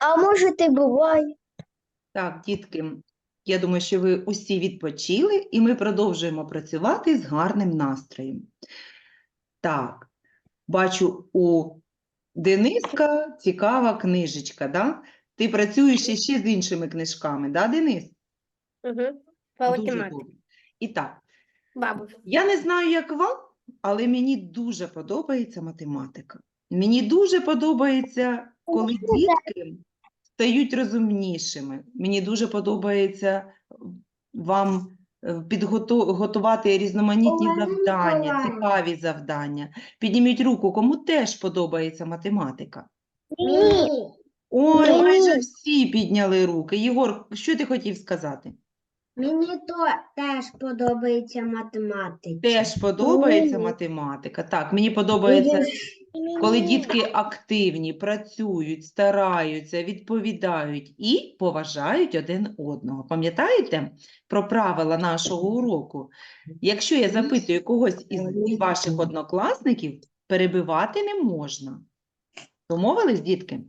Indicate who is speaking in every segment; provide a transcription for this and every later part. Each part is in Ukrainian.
Speaker 1: А может и бывает.
Speaker 2: Так, дітки, я думаю, що ви усі відпочили, і ми продовжуємо працювати з гарним настроєм. Так, бачу у Дениска цікава книжечка, да? Ти працюєш ще з іншими книжками, да, Денис?
Speaker 1: Угу.
Speaker 2: Дуже добре. І так,
Speaker 1: Бабушка.
Speaker 2: я не знаю, як вам, але мені дуже подобається математика. Мені дуже подобається, коли дітки стають розумнішими. Мені дуже подобається вам підготувати різноманітні
Speaker 1: Олена
Speaker 2: завдання, цікаві завдання. Підніміть руку, кому теж подобається математика.
Speaker 1: Ні.
Speaker 2: Ой,
Speaker 1: Мені.
Speaker 2: майже всі підняли руки. Єгор, що ти хотів сказати?
Speaker 1: Мені то теж подобається математика.
Speaker 2: Теж подобається математика. Так, мені подобається, коли дітки активні, працюють, стараються, відповідають і поважають один одного. Пам'ятаєте про правила нашого уроку? Якщо я запитую когось із ваших однокласників, перебивати не можна. Домовились, дітки?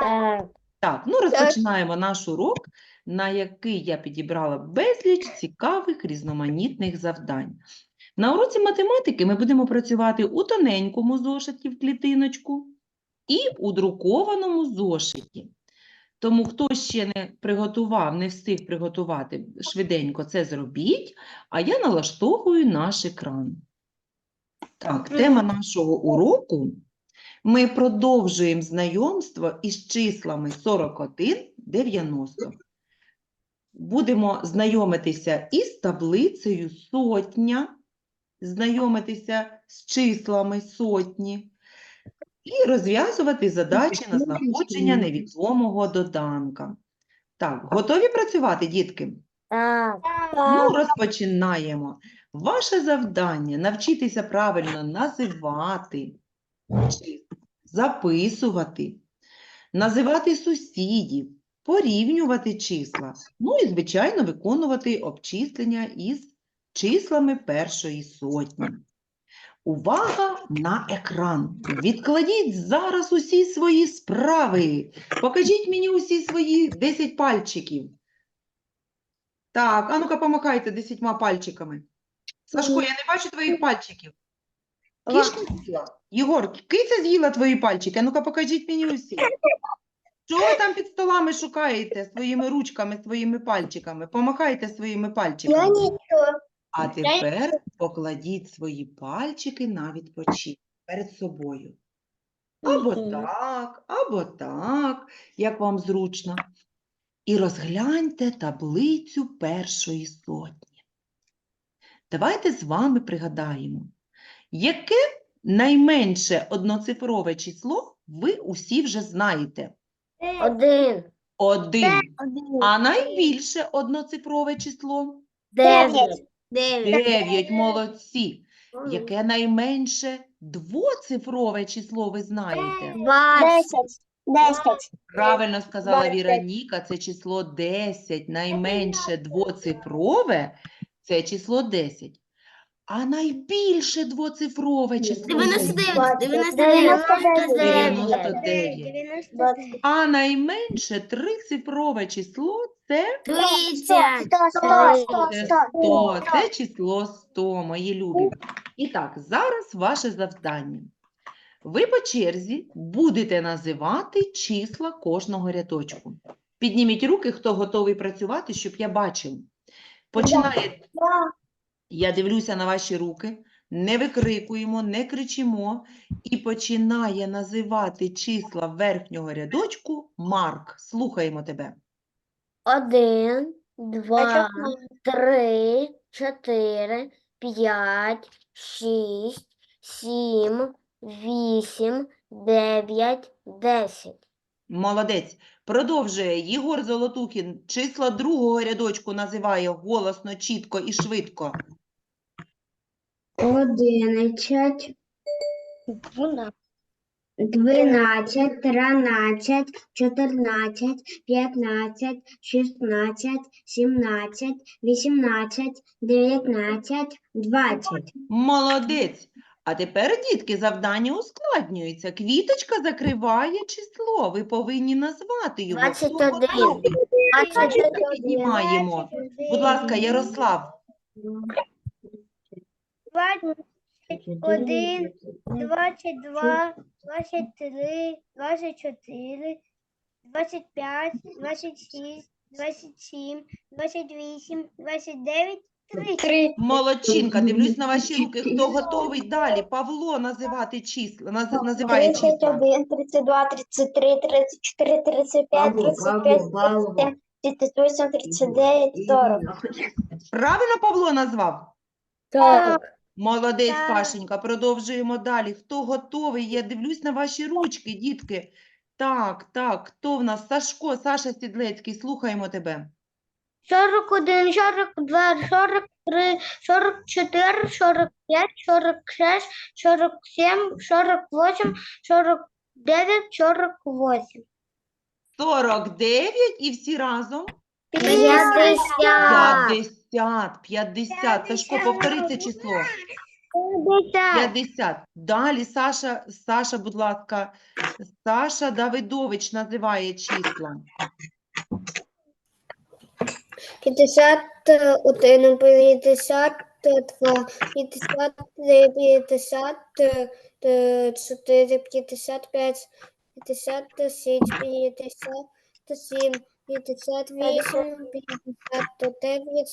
Speaker 1: Так.
Speaker 2: Так, ну розпочинаємо наш урок, на який я підібрала безліч цікавих різноманітних завдань. На уроці математики ми будемо працювати у тоненькому зошиті в клітиночку і у друкованому зошиті. Тому хто ще не приготував, не встиг приготувати, швиденько це зробіть, а я налаштовую наш екран. Так, тема нашого уроку ми продовжуємо знайомство із числами 41, 90. Будемо знайомитися із таблицею сотня, знайомитися з числами сотні і розв'язувати задачі на знаходження невідомого доданка. Так, готові працювати, дітки? Ну, розпочинаємо. Ваше завдання навчитися правильно називати, записувати, називати сусідів, порівнювати числа. Ну і, звичайно, виконувати обчислення із числами першої сотні. Увага на екран. Відкладіть зараз усі свої справи. Покажіть мені усі свої 10 пальчиків. Так, а ну-ка помахайте десятьма пальчиками. Сашко, я не бачу твоїх пальчиків. Кішка з'їла? Єгор, киця з'їла твої пальчики? А ну-ка покажіть мені усі. Що ви там під столами шукаєте своїми ручками, своїми пальчиками? Помахайте своїми пальчиками.
Speaker 1: ничего.
Speaker 2: А тепер покладіть свої пальчики на відпочинок перед собою. Або так, або так, як вам зручно. І розгляньте таблицю першої сотні. Давайте з вами пригадаємо, яке найменше одноцифрове число ви усі вже знаєте?
Speaker 1: Один.
Speaker 2: Один. А найбільше одноцифрове число?
Speaker 1: Дев'ять. Дев'ять.
Speaker 2: Дев'ять. Молодці. Яке найменше двоцифрове число ви знаєте?
Speaker 1: Двадцять. Десять.
Speaker 2: Правильно сказала
Speaker 1: Двадцять.
Speaker 2: Віроніка, це число 10. Найменше двоцифрове – це число 10. А найбільше двоцифрове число
Speaker 1: Дев'яносто
Speaker 2: яке?
Speaker 1: дев'ять. Дев'яносто
Speaker 2: дев'ять. А найменше трицифрове число. Це 100, це число 100, мої любі. І так, зараз ваше завдання. Ви по черзі будете називати числа кожного рядочку. Підніміть руки, хто готовий працювати, щоб я бачив. Починає. Я дивлюся на ваші руки. Не викрикуємо, не кричимо. І починає називати числа верхнього рядочку Марк. Слухаємо тебе.
Speaker 1: Один, два, три, чотири, п'ять, шість, сім, вісім, дев'ять, десять.
Speaker 2: Молодець. Продовжує Єгор Золотухін. Числа другого рядочку називає голосно, чітко і швидко.
Speaker 1: Одинадцять, дванадцять, тринадцять, чотирнадцять, п'ятнадцять, шістнадцять, сімнадцять, вісімнадцять, дев'ятнадцять, двадцять.
Speaker 2: Молодець. А тепер, дітки, завдання ускладнюється. Квіточка закриває число. Ви повинні назвати його. Хто
Speaker 1: 21.
Speaker 2: готовий?
Speaker 1: 21.
Speaker 2: Піднімаємо. Будь ласка, Ярослав.
Speaker 3: Один, двадцять два, двадцять три, двадцять чотири, двадцять п'ять, двадцять шість, двадцять сім, двадцять вісім, двадцять дев'ять, три.
Speaker 2: Молодчинка, дивлюсь на ваші руки. Хто готовий далі? Павло називати числа, наз- називає числа.
Speaker 3: 31, 32, 33, 34, 35, 35, 37, 38, 39, 40.
Speaker 2: Правильно Павло назвав?
Speaker 1: Так.
Speaker 2: Молодець,
Speaker 3: Так.
Speaker 2: Пашенька. Продовжуємо далі. Хто готовий? Я дивлюсь на ваші ручки, дітки. Так, так. Хто в нас? Сашко, Саша Сідлецький. Слухаємо тебе.
Speaker 3: 41, 42, 43, 44, 45, 46, 47, 48, 49, 48.
Speaker 2: 49 і всі разом.
Speaker 1: 50.
Speaker 2: 50, 50. Сашко, повтори це число.
Speaker 3: 50.
Speaker 2: 50. Далі Саша, Саша, будь ласка, Саша Давидович називає числа.
Speaker 3: 51, 52, 53, 54, 55, 56, 57, 58, 59,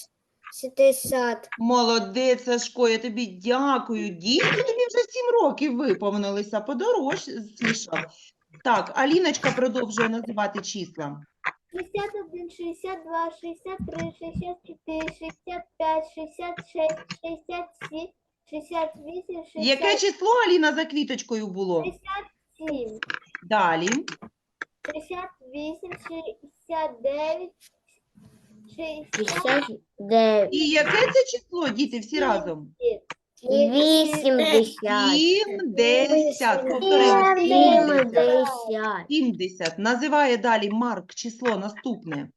Speaker 3: 60.
Speaker 2: Молодець, Сашко, я тобі дякую. Дітки, тобі вже 7 років виповнилися, подорослішав. Так, Аліночка продовжує називати числа.
Speaker 3: 61, 62, 63, 64, 65, 66, 67, 68, 67.
Speaker 2: Яке число, Аліна, за квіточкою було?
Speaker 3: 67,
Speaker 2: Далі.
Speaker 3: 68, 69, 60,
Speaker 1: 69.
Speaker 2: І яке це число, діти, всі разом?
Speaker 1: 80.
Speaker 2: 70. Повторимо. 70.
Speaker 1: 70.
Speaker 2: 70. Називає далі Марк число наступне.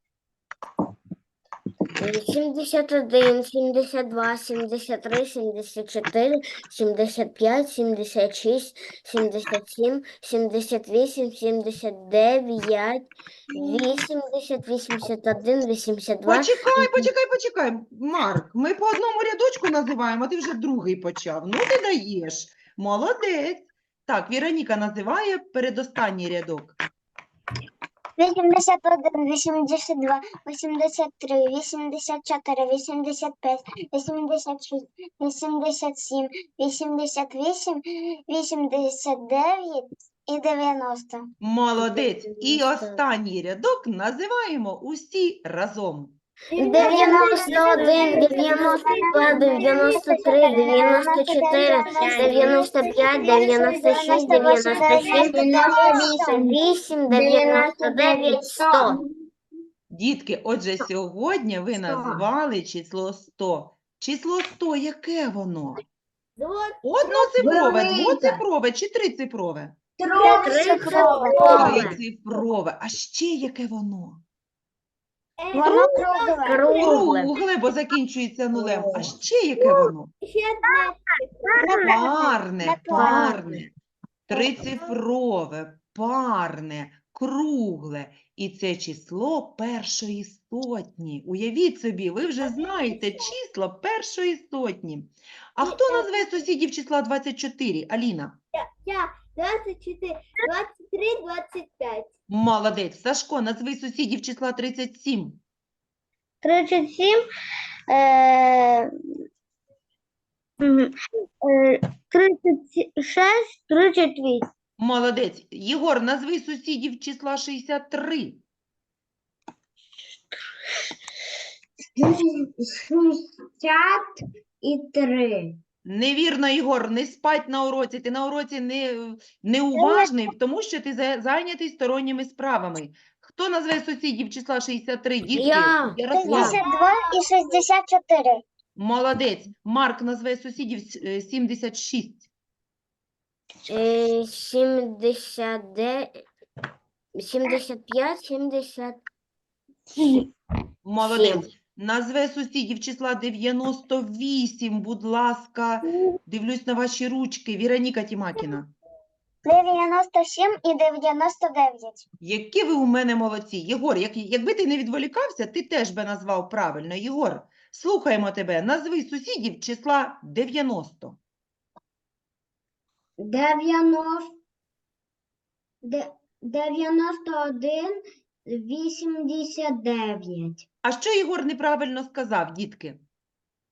Speaker 1: 71, 72, 73, 74, 75, 76, 77, 78, 79, 80, 81, 82.
Speaker 2: Почекай, почекай, почекай. Марк, ми по одному рядочку називаємо, а ти вже другий почав. Ну, ти даєш. Молодець. Так, Віроніка називає передостанній рядок.
Speaker 3: 81, 82, 83, 84, 85, 86, 87, 88, 89 і 90.
Speaker 2: Молодець. І останній рядок називаємо усі разом.
Speaker 1: 91, 92, 93, 94, 95, 96, 97, 98, 99, 100.
Speaker 2: Дітки, отже, сьогодні ви назвали число 100. Число 100, яке воно? Одноцифрове, двоцифрове чи трицифрове?
Speaker 1: Трицифрове.
Speaker 2: Трицифрове. А ще яке воно?
Speaker 3: Воно кругле.
Speaker 1: Кругле.
Speaker 2: Бо закінчується нулем. А ще яке воно?
Speaker 3: Ще.
Speaker 2: Парне, парне, трицифрове, парне, кругле. І це число першої сотні. Уявіть собі, ви вже знаєте числа першої сотні. А хто назве сусідів числа 24? Аліна?
Speaker 3: Я 24, 23, 25.
Speaker 2: Молодець. Сашко, назви сусідів числа 37.
Speaker 3: 37, е, м, е, 36, 38.
Speaker 2: Молодець. Єгор, назви сусідів числа 63.
Speaker 1: 60 і 3.
Speaker 2: Невірно, Ігор, не спать на уроці. Ти на уроці не, неуважний, тому що ти за- зайнятий сторонніми справами. Хто назве сусідів числа 63? Дітки?
Speaker 1: Я.
Speaker 2: Ярослав.
Speaker 3: 52 і 64.
Speaker 2: Молодець. Марк назве сусідів е, 76.
Speaker 1: Е, 79, 75, 70.
Speaker 2: Молодець. Назве сусідів числа 98, будь ласка. Дивлюсь на ваші ручки. Віроніка Тімакіна.
Speaker 3: 97 і 99.
Speaker 2: Які ви у мене молодці. Єгор, як, якби ти не відволікався, ти теж би назвав правильно. Єгор, слухаємо тебе. Назви сусідів числа 90.
Speaker 1: 90, де- 91, 89.
Speaker 2: А що Єгор неправильно сказав, дітки?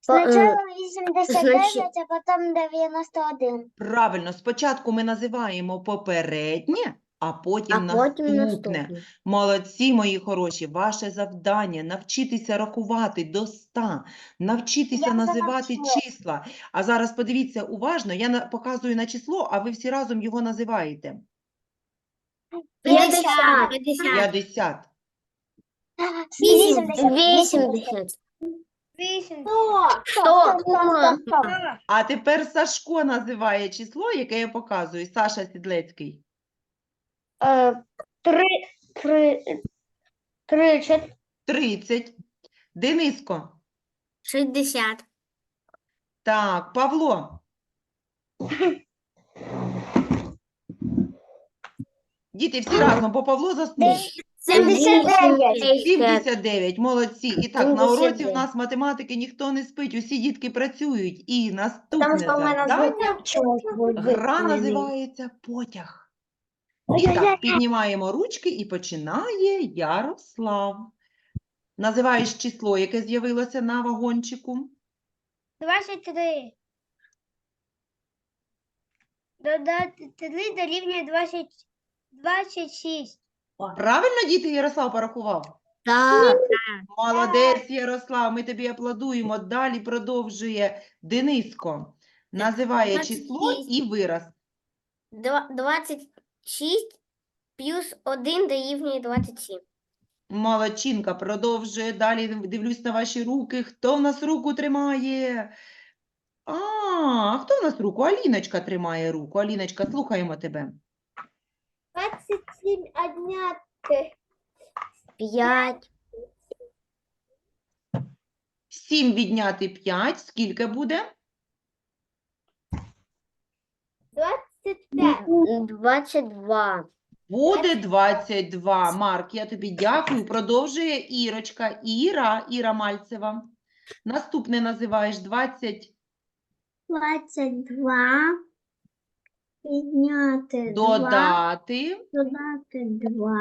Speaker 3: Спочатку 89,
Speaker 1: значить-
Speaker 3: а потім 91.
Speaker 2: Правильно, спочатку ми називаємо попереднє, а потім
Speaker 1: А потім
Speaker 2: наступне.
Speaker 1: наступне.
Speaker 2: Молодці, мої хороші, ваше завдання навчитися рахувати до 100, навчитися
Speaker 3: Я
Speaker 2: називати
Speaker 3: навчилась.
Speaker 2: числа. А зараз подивіться уважно, я на- показую на число, а ви всі разом його називаєте.
Speaker 1: 50.
Speaker 2: 50.
Speaker 3: 80.
Speaker 1: 80.
Speaker 3: 80.
Speaker 1: Сто.
Speaker 2: А тепер Сашко називає число, яке я показую. Саша Сідлецький.
Speaker 3: Три, три, три, чотири.
Speaker 2: 30. Дениско.
Speaker 1: 60.
Speaker 2: Так, Павло. Діти, всі разом, бо Павло заснув.
Speaker 3: 79.
Speaker 2: 79, молодці. І так, на уроці в нас математики ніхто не спить, усі дітки працюють. І наступне
Speaker 3: Там що в мене
Speaker 2: завдання.
Speaker 3: звук
Speaker 2: Гра називається потяг. І так, піднімаємо ручки і починає Ярослав. Називаєш число, яке з'явилося на вагончику.
Speaker 3: 23. Додати 3 дорівнює 20, 26.
Speaker 2: Правильно, діти, Ярослав порахував?
Speaker 1: Так.
Speaker 2: Молодець, Ярослав, ми тобі аплодуємо. Далі продовжує Дениско. Називає число і вираз.
Speaker 1: Два- 26 плюс 1 дорівнює 27.
Speaker 2: Молодчинка продовжує. Далі дивлюсь на ваші руки. Хто в нас руку тримає? А, а хто в нас руку? Аліночка тримає руку. Аліночка, слухаємо тебе.
Speaker 3: 27 одняти.
Speaker 1: 5.
Speaker 2: 7 відняти 5. Скільки буде?
Speaker 3: 25.
Speaker 1: 22.
Speaker 2: Буде 22. Марк, я тобі дякую. Продовжує Ірочка. Іра, Іра Мальцева. Наступне називаєш 20.
Speaker 3: 22. Підняти
Speaker 2: Додати.
Speaker 3: Додати 2.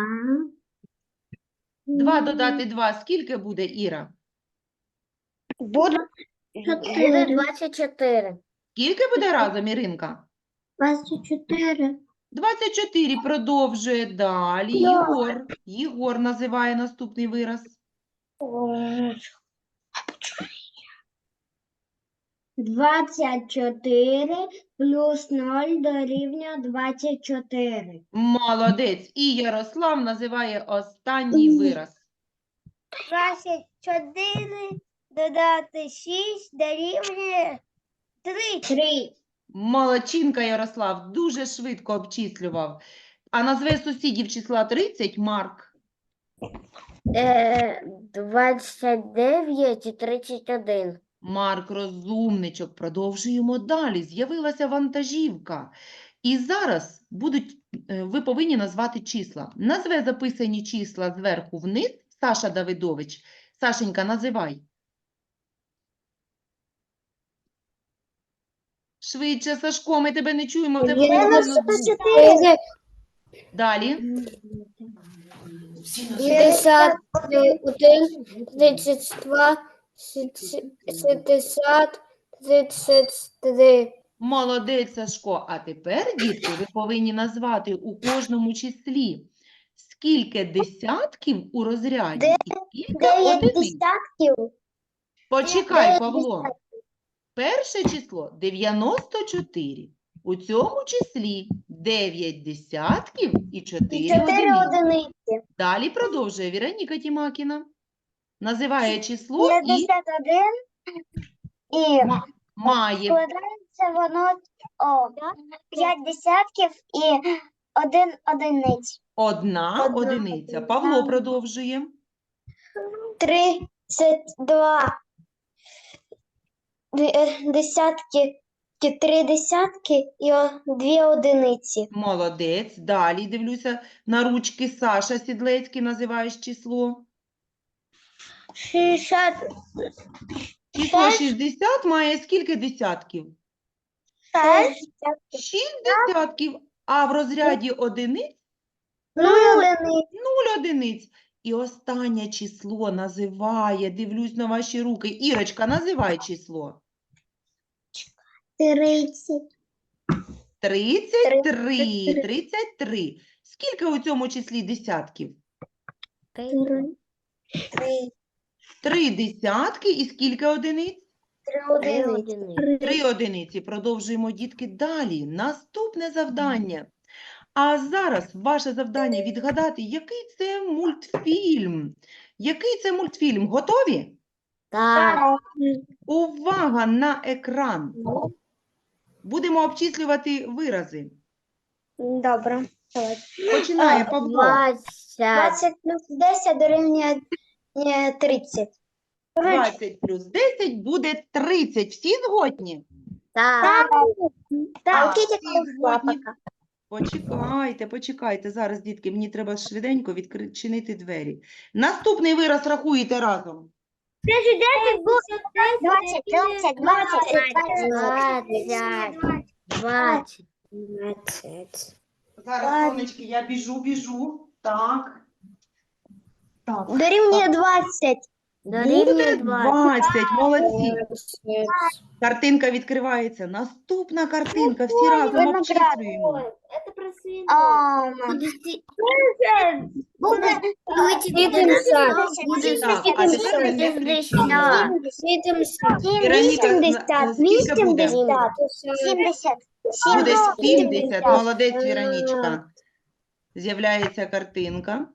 Speaker 2: 2 додати 2. Скільки буде, Іра?
Speaker 3: Буде
Speaker 1: Буде 24.
Speaker 2: Скільки буде разом, Іринка?
Speaker 3: 24.
Speaker 2: 24 продовжує далі. Єгор. Єгор називає наступний вираз.
Speaker 1: 24 плюс 0 дорівнює 24.
Speaker 2: Молодець. І Ярослав називає останній вираз.
Speaker 3: 24 додати 6 дорівнює 3.
Speaker 1: 3.
Speaker 2: Молодчинка Ярослав дуже швидко обчислював. А назве сусідів числа 30 Марк.
Speaker 1: Е, 29 і 31.
Speaker 2: Марк розумничок. Продовжуємо далі. З'явилася вантажівка. І зараз будуть, е, ви повинні назвати числа. Назве записані числа зверху вниз. Саша Давидович. Сашенька, називай. Швидше, Сашко, ми тебе не чуємо. звук.
Speaker 3: 94.
Speaker 2: Далі.
Speaker 1: 51, 32, 60, 33.
Speaker 2: Молодець, Сашко. А тепер, дітки, ви повинні назвати у кожному числі, скільки десятків у розряді і скільки
Speaker 3: 9
Speaker 2: одиниць.
Speaker 3: десятків.
Speaker 2: Почекай,
Speaker 3: дев'ять
Speaker 2: Павло. Перше число 94. У цьому числі 9 десятків і 4
Speaker 3: І 4
Speaker 2: одиниці.
Speaker 3: одиниці.
Speaker 2: Далі продовжує Віроніка Тімакіна. Називає число і
Speaker 3: 51 і
Speaker 2: має
Speaker 3: складається воно о 5 десятків і 1 одиниць.
Speaker 2: одна
Speaker 3: Одна
Speaker 2: одиниця.
Speaker 3: одиниця.
Speaker 2: Павло продовжує.
Speaker 3: 3
Speaker 1: два десятки, три десятки і дві одиниці.
Speaker 2: Молодець. Далі дивлюся на ручки. Саша Сідлецький називаєш число.
Speaker 3: 60,
Speaker 2: Число 60 має скільки десятків?
Speaker 3: 6,
Speaker 2: 6 десятків. А в розряді одиниць
Speaker 1: Ну, одиниці.
Speaker 2: 0 одиниць. І останнє число називає, дивлюсь на ваші руки. Ірочка, називай число.
Speaker 1: Тридцять.
Speaker 2: 33. 33. Скільки у цьому числі десятків?
Speaker 1: Три.
Speaker 2: Три десятки і скільки одиниць?
Speaker 1: Три одиниці.
Speaker 2: Три одиниці. Продовжуємо, дітки, далі. Наступне завдання. А зараз ваше завдання відгадати, який це мультфільм. Який це мультфільм? Готові?
Speaker 1: Так.
Speaker 2: Увага на екран. Будемо обчислювати вирази.
Speaker 1: Добре.
Speaker 2: Починає Павло.
Speaker 1: Двадцять. Двадцять плюс десять дорівнює е, тридцять.
Speaker 2: 20 плюс 10 буде 30. Всі згодні?
Speaker 1: Так.
Speaker 2: Так, всі згодні. Почекайте, почекайте. Зараз, дітки, мені треба швиденько відчинити двері. Наступний вираз рахуєте разом.
Speaker 3: 20, 30, 20,
Speaker 1: Двадцять. Двадцять.
Speaker 2: Зараз, сонечки, я біжу, біжу. Так. Так.
Speaker 1: Дорівнює двадцять.
Speaker 2: Буде 20. Молодці. Картинка відкривається. Наступна картинка. Всі разом обчислюємо.
Speaker 1: Буде.
Speaker 2: Так, а тепер ми не кричимо. Вероніка, зна- скільки буде? Буде 70. Молодець, Віронічка. З'являється картинка.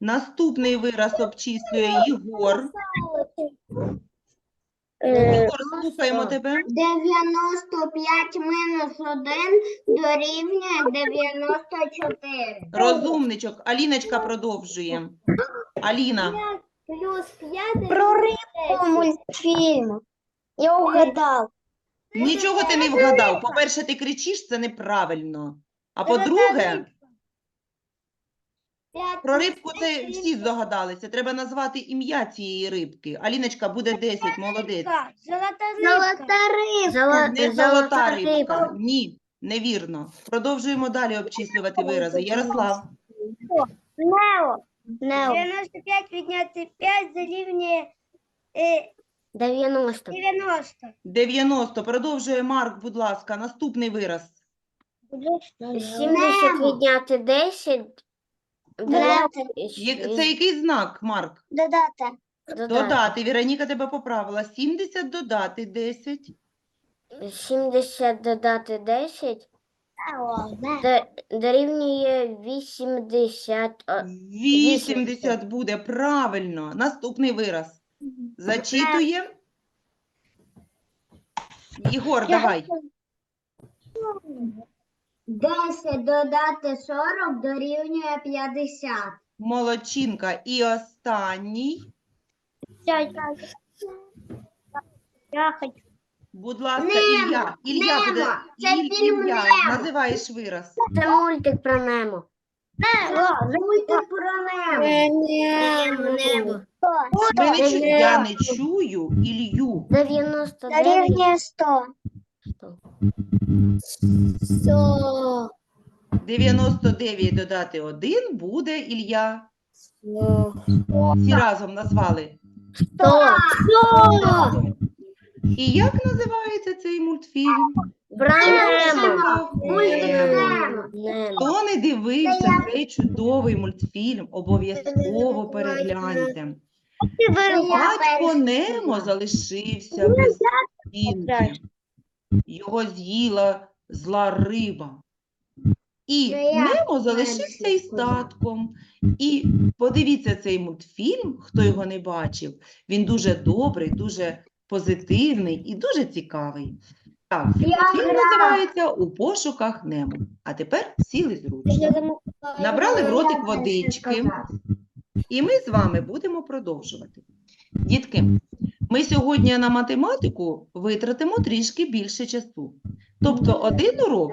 Speaker 2: Наступний вираз обчислює Єгор. Єгор, слухаємо тебе.
Speaker 1: 95 мінус 1 дорівнює 94.
Speaker 2: Розумничок. Аліночка продовжує. Аліна.
Speaker 3: плюс 5,
Speaker 1: Про рибку мультфільму. Я угадав.
Speaker 2: Нічого ти не вгадав. По-перше, ти кричиш, це неправильно. А по-друге, про рибку це всі здогадалися. Треба назвати ім'я цієї рибки. Аліночка буде 10, молодець.
Speaker 3: Золота
Speaker 1: Золота рибка.
Speaker 2: Не золота рибка. Ні, невірно. Продовжуємо далі обчислювати вирази. Ярослав.
Speaker 3: Нео.
Speaker 1: Нео.
Speaker 3: 95 відняти 5 дорівнює е,
Speaker 1: 90.
Speaker 3: 90.
Speaker 2: 90. Продовжує Марк, будь ласка. Наступний вираз.
Speaker 1: 70 відняти 10.
Speaker 2: Є- Це який знак, Марк?
Speaker 1: Додати.
Speaker 2: Додати. Віроніка тебе поправила. 70 додати 10.
Speaker 1: 70 додати 10 до- дорівнює 80. О,
Speaker 2: 80 буде. Правильно. Наступний вираз. Зачитує. Єгор, давай.
Speaker 1: 10 додати 40 дорівнює 50.
Speaker 2: Молодчинка. І останній.
Speaker 3: Я хочу.
Speaker 2: Будь ласка,
Speaker 1: Немо,
Speaker 2: Ілля. Ілля буде.
Speaker 1: Це
Speaker 2: Іль-
Speaker 1: фільм
Speaker 2: Ілля,
Speaker 1: Немо.
Speaker 2: називаєш вираз.
Speaker 1: Це мультик про Немо. Мультик про Немо. Немо.
Speaker 2: Ми не чу- Я не чую Ілью.
Speaker 1: 99.
Speaker 3: Дорівнює 100.
Speaker 1: 100.
Speaker 2: 99 додати 1 буде Ілля. Всі разом назвали.
Speaker 1: 100.
Speaker 2: І як називається цей мультфільм? Хто не дивився цей чудовий мультфільм, обов'язково перегляньте. Батько Немо залишився без жінки. Його з'їла зла риба. І Немо залишився із татком. І подивіться цей мультфільм, хто його не бачив. Він дуже добрий, дуже позитивний і дуже цікавий. Так, фільм називається У пошуках Немо. А тепер сіли зручно. Набрали в ротик водички. І ми з вами будемо продовжувати. Дітки, ми сьогодні на математику витратимо трішки більше часу. Тобто один урок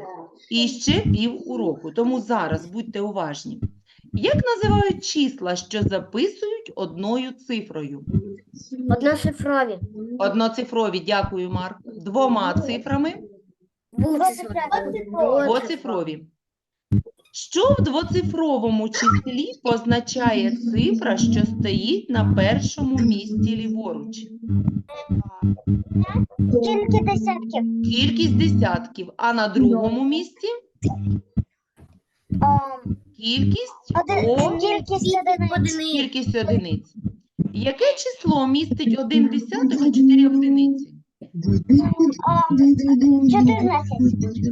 Speaker 2: і ще пів уроку. Тому зараз будьте уважні. Як називають числа, що записують одною цифрою?
Speaker 4: Одноцифрові.
Speaker 2: Одноцифрові, дякую, Марк. Двома цифрами, двоцифрові. Що в двоцифровому числі позначає цифра, що стоїть на першому місці ліворуч?
Speaker 3: Скільки десятків?
Speaker 2: Кількість десятків, а на другому місці кількість о,
Speaker 3: Кількість одиниць.
Speaker 2: кількість одиниць. Яке число містить один десяток і чотири одиниці?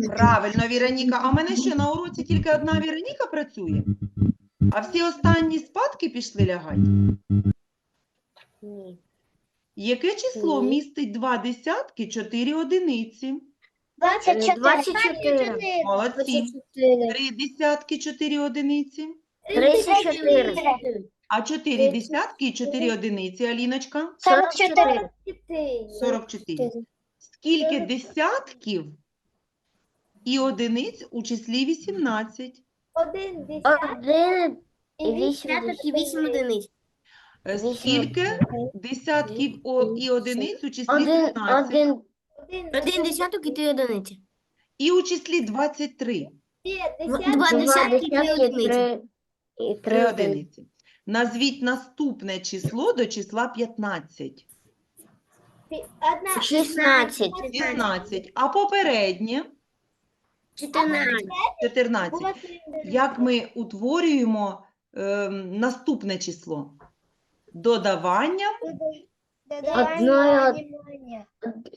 Speaker 2: Правильно, Віроніка. А в мене що на уроці тільки одна Віроніка працює? А всі останні спадки пішли лягати?
Speaker 4: Ні.
Speaker 2: Яке число
Speaker 4: Ні.
Speaker 2: містить два десятки, чотири одиниці?
Speaker 3: Двадцять чотири.
Speaker 4: 24.
Speaker 2: Молодці. Три десятки, чотири одиниці.
Speaker 4: 34.
Speaker 2: А чотири десятки і чотири одиниці, Аліночка?
Speaker 3: Сорок чотири.
Speaker 2: 44. Скільки десятків і одиниць у числі 18?
Speaker 3: Один
Speaker 4: Один і вісім і вісім одиниць.
Speaker 2: Е, Скільки десятків о- і одиниць у числі
Speaker 4: Один,
Speaker 2: 15?
Speaker 4: один, один десяток і три одиниці.
Speaker 2: І у числі 23.
Speaker 4: Два десятки і три одиниці. І
Speaker 2: Три одиниці. Назвіть наступне число до числа 15.
Speaker 3: Одна.
Speaker 4: 16.
Speaker 2: 16. А попереднє
Speaker 4: 14.
Speaker 2: 14. Як ми утворюємо ем, наступне число? Додаванням.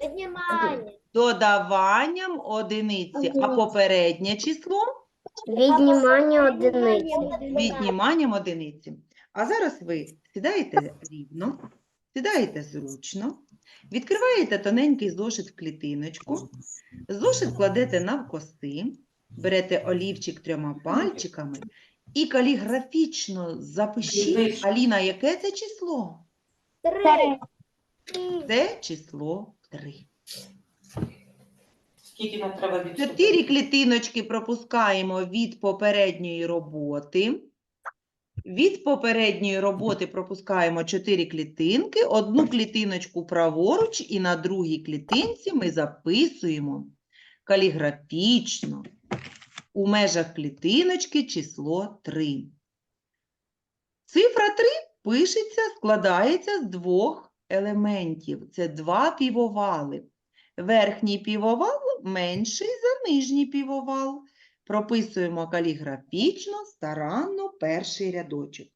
Speaker 3: Однімання.
Speaker 2: додаванням одиниці. А попереднє число
Speaker 4: Віднімання одиниці.
Speaker 2: відніманням одиниці. А зараз ви сідаєте рівно, сідаєте зручно, відкриваєте тоненький зошит в клітиночку, зошит кладете навкоси, берете олівчик трьома пальчиками і каліграфічно запишіть. Аліна, яке це число?
Speaker 3: Три.
Speaker 2: Це число 3.
Speaker 5: Скільки нам треба?
Speaker 2: Чотири клітиночки пропускаємо від попередньої роботи. Від попередньої роботи пропускаємо 4 клітинки, одну клітиночку праворуч, і на другій клітинці ми записуємо каліграфічно у межах клітиночки число 3. Цифра 3 пишеться, складається з двох елементів. Це два півовали. Верхній півовал менший за нижній півовал. Прописуємо каліграфічно, старанно перший рядочок.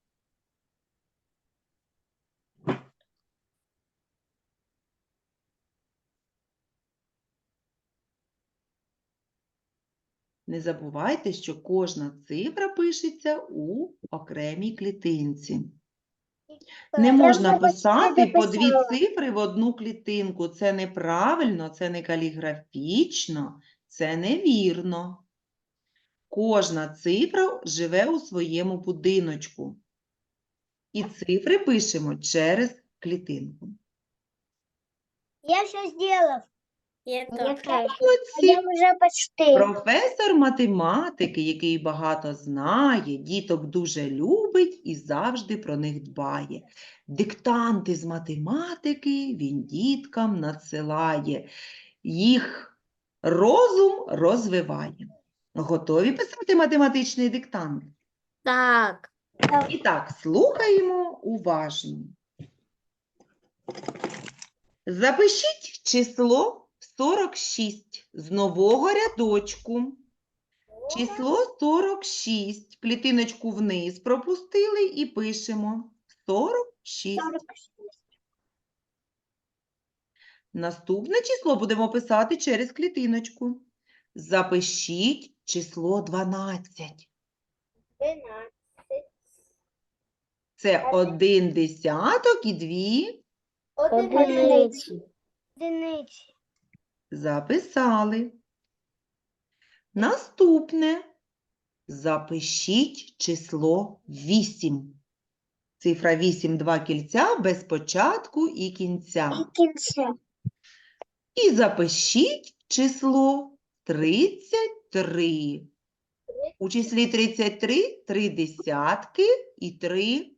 Speaker 2: Не забувайте, що кожна цифра пишеться у окремій клітинці. Не можна писати по дві цифри в одну клітинку. Це неправильно, це не каліграфічно, це невірно. Кожна цифра живе у своєму будиночку. І цифри пишемо через клітинку.
Speaker 3: Я все зробив.
Speaker 4: Я
Speaker 3: вже почти.
Speaker 2: Професор математики, який багато знає, діток дуже любить і завжди про них дбає. Диктанти з математики він діткам надсилає, їх розум розвиває. Готові писати математичний диктант?
Speaker 4: Так.
Speaker 2: І так, слухаємо уважно. Запишіть число 46 з нового рядочку. Число 46. Клітиночку вниз пропустили і пишемо 46. Наступне число будемо писати через клітиночку. Запишіть число 12. Це один десяток і дві
Speaker 4: Одиниці.
Speaker 3: Одиниці.
Speaker 2: записали. Наступне. Запишіть число 8. Цифра 8 два кільця без початку і кінця.
Speaker 1: І кінце.
Speaker 2: І запишіть число 33. У числі 33 три десятки і три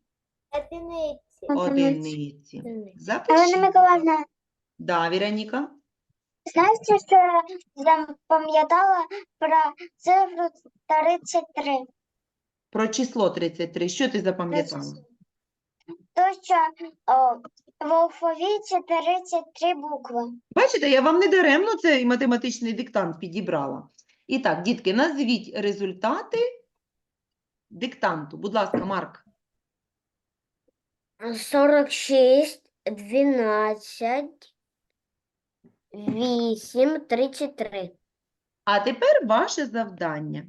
Speaker 3: Одиниці.
Speaker 2: одиниці. Запишіть.
Speaker 1: Миколаївна,
Speaker 2: Да, Віроніка?
Speaker 1: знаєте, що я запам'ятала про цифру 33?
Speaker 2: Про число 33. Що ти запам'ятала?
Speaker 1: То, що о, в алфавіті 33 букви.
Speaker 2: Бачите, я вам не даремно цей математичний диктант підібрала. І так, дітки, назвіть результати диктанту. Будь ласка, Марк.
Speaker 4: 46, 12, 8, 33.
Speaker 2: А тепер ваше завдання.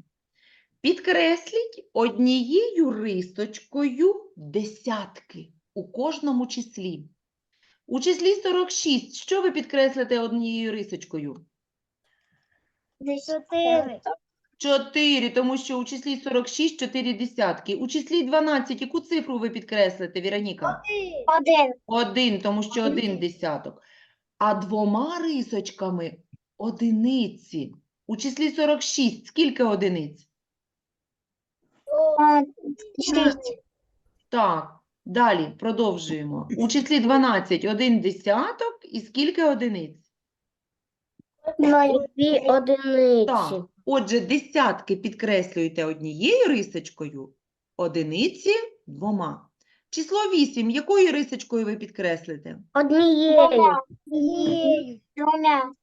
Speaker 2: Підкресліть однією рисочкою десятки у кожному числі. У числі 46, що ви підкреслите однією рисочкою?
Speaker 3: Чотири.
Speaker 2: 4, тому що у числі 46 4 десятки. У числі 12 яку цифру ви підкреслите, Віроніка?
Speaker 1: Один.
Speaker 2: Один, тому що один десяток. А двома рисочками одиниці. У числі 46 скільки одиниць?
Speaker 1: Шість.
Speaker 2: Так, далі продовжуємо. У числі 12 один десяток і скільки одиниць?
Speaker 4: Дві одиниці.
Speaker 2: Так. Отже, десятки підкреслюєте однією рисочкою, одиниці двома. Число 8 якою рисочкою ви підкреслите?
Speaker 4: Однією.
Speaker 1: Двома.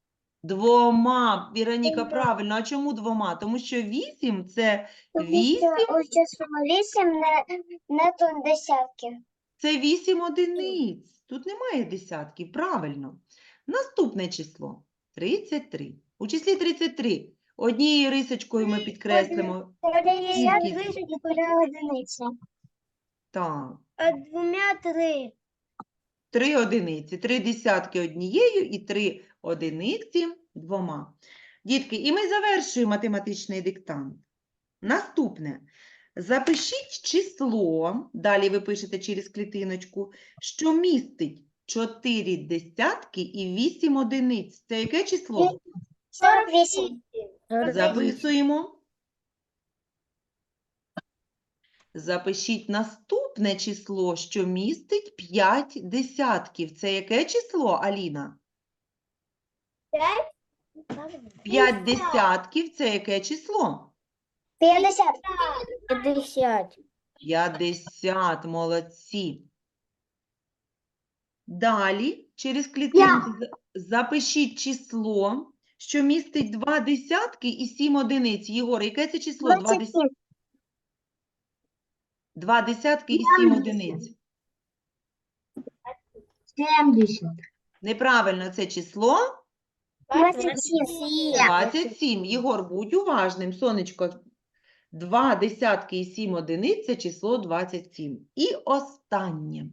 Speaker 2: Двома. Віроніка, правильно. А чому двома? Тому що 8 – це
Speaker 1: Тому що
Speaker 2: 8,
Speaker 1: У число 8 не, не тут десятків.
Speaker 2: це 8 одиниць. Тут немає десятків, правильно. Наступне число – 33. У числі 33 однією рисочкою ми підкреслимо.
Speaker 1: Три одиниці.
Speaker 2: Так.
Speaker 3: А двома три.
Speaker 2: Три одиниці, три десятки однією і три одиниці двома. Дітки, і ми завершуємо математичний диктант. Наступне. Запишіть число, далі ви пишете через клітиночку, що містить 4 десятки і 8 одиниць. Це яке число?
Speaker 1: 48.
Speaker 2: Записуємо. Запишіть наступне число, що містить 5 десятків. Це яке число, Аліна? 5 десятків це яке число?
Speaker 1: 50.
Speaker 4: 50.
Speaker 2: 50, молодці. Далі через клітинку запишіть число, що містить 2 десятки і 7 одиниць. Єгор, яке це число? 2, дес...
Speaker 1: 27.
Speaker 2: 2 десятки і 7 одиниць.
Speaker 1: 70.
Speaker 2: Неправильно це число
Speaker 1: 27.
Speaker 2: 27. Єгор, будь уважним, сонечко. 2 десятки і 7 одиниць – це число 27. І останнє.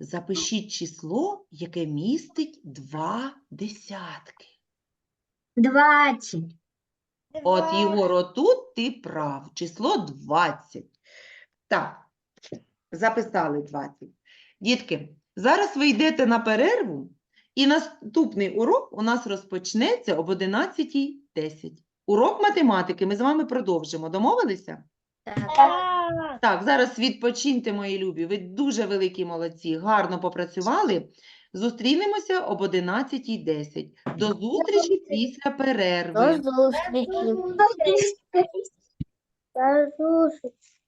Speaker 2: Запишіть число, яке містить 2 десятки.
Speaker 1: 20.
Speaker 2: От,
Speaker 3: Два.
Speaker 2: Єгор, отут ти прав. Число 20. Так, записали 20. Дітки, зараз ви йдете на перерву, і наступний урок у нас розпочнеться об 11.10. Урок математики ми з вами продовжимо. Домовилися?
Speaker 3: Так.
Speaker 2: Так, зараз відпочиньте, мої любі. Ви дуже великі молодці, гарно попрацювали. Зустрінемося об 11.10. До зустрічі після перерви.
Speaker 4: До зустрічі.
Speaker 3: До зустрічі.